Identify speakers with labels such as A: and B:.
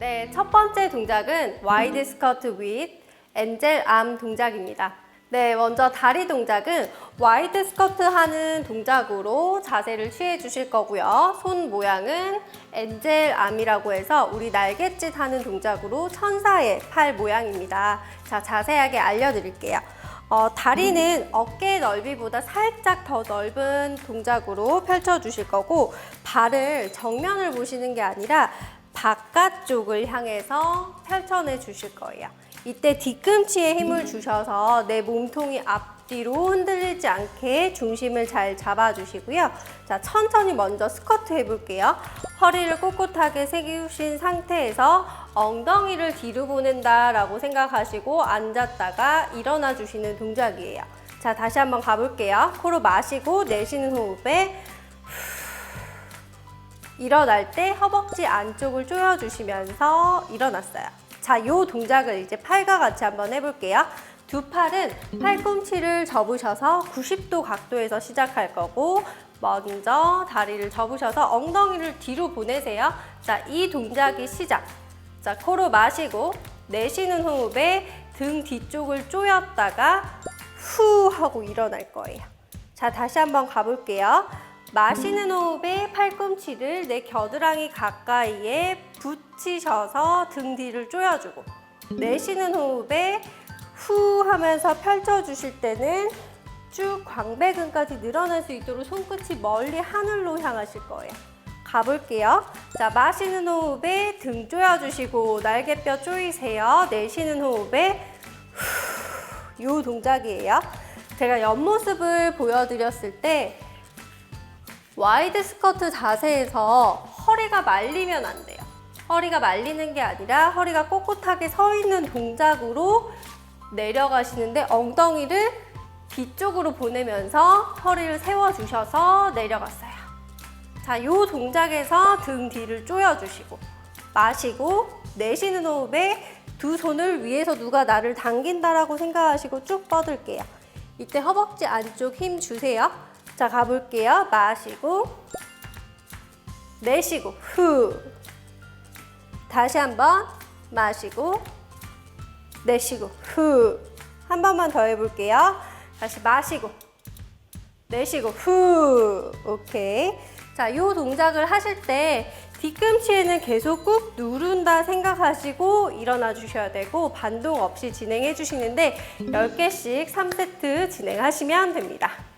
A: 네, 첫 번째 동작은 와이드 스커트 윗 엔젤 암 동작입니다. 네, 먼저 다리 동작은 와이드 스커트 하는 동작으로 자세를 취해 주실 거고요. 손 모양은 엔젤 암이라고 해서 우리 날갯짓 하는 동작으로 천사의 팔 모양입니다. 자, 자세하게 알려드릴게요. 어, 다리는 어깨 넓이보다 살짝 더 넓은 동작으로 펼쳐 주실 거고 발을 정면을 보시는 게 아니라 바깥쪽을 향해서 펼쳐내 주실 거예요. 이때 뒤꿈치에 힘을 주셔서 내 몸통이 앞뒤로 흔들리지 않게 중심을 잘 잡아주시고요. 자, 천천히 먼저 스쿼트 해볼게요. 허리를 꼿꼿하게 세우신 상태에서 엉덩이를 뒤로 보낸다라고 생각하시고 앉았다가 일어나 주시는 동작이에요. 자, 다시 한번 가볼게요. 코로 마시고 내쉬는 호흡에 일어날 때 허벅지 안쪽을 조여주시면서 일어났어요. 자, 이 동작을 이제 팔과 같이 한번 해볼게요. 두 팔은 팔꿈치를 접으셔서 90도 각도에서 시작할 거고 먼저 다리를 접으셔서 엉덩이를 뒤로 보내세요. 자, 이 동작이 시작. 자, 코로 마시고 내쉬는 호흡에 등 뒤쪽을 조였다가 후 하고 일어날 거예요. 자, 다시 한번 가볼게요. 마시는 호흡에 팔꿈치를 내 겨드랑이 가까이에 붙이셔서 등 뒤를 조여주고 내쉬는 호흡에 후 하면서 펼쳐주실 때는 쭉 광배근까지 늘어날 수 있도록 손끝이 멀리 하늘로 향하실 거예요. 가볼게요. 자, 마시는 호흡에 등 조여주시고 날개뼈 조이세요. 내쉬는 호흡에 후, 요 동작이에요. 제가 옆모습을 보여드렸을 때 와이드 스커트 자세에서 허리가 말리면 안 돼요. 허리가 말리는 게 아니라 허리가 꼿꼿하게 서 있는 동작으로 내려가시는데 엉덩이를 뒤쪽으로 보내면서 허리를 세워주셔서 내려갔어요. 자, 이 동작에서 등 뒤를 조여주시고 마시고 내쉬는 호흡에 두 손을 위에서 누가 나를 당긴다라고 생각하시고 쭉 뻗을게요. 이때 허벅지 안쪽 힘 주세요. 자, 가볼게요. 마시고 내쉬고 후 다시 한번 마시고 내쉬고 후 한 번만 더 해볼게요. 다시 마시고 내쉬고 후 오케이 자이 동작을 하실 때 뒤꿈치에는 계속 꾹 누른다 생각하시고 일어나 주셔야 되고 반동 없이 진행해 주시는데 10개씩 3세트 진행하시면 됩니다.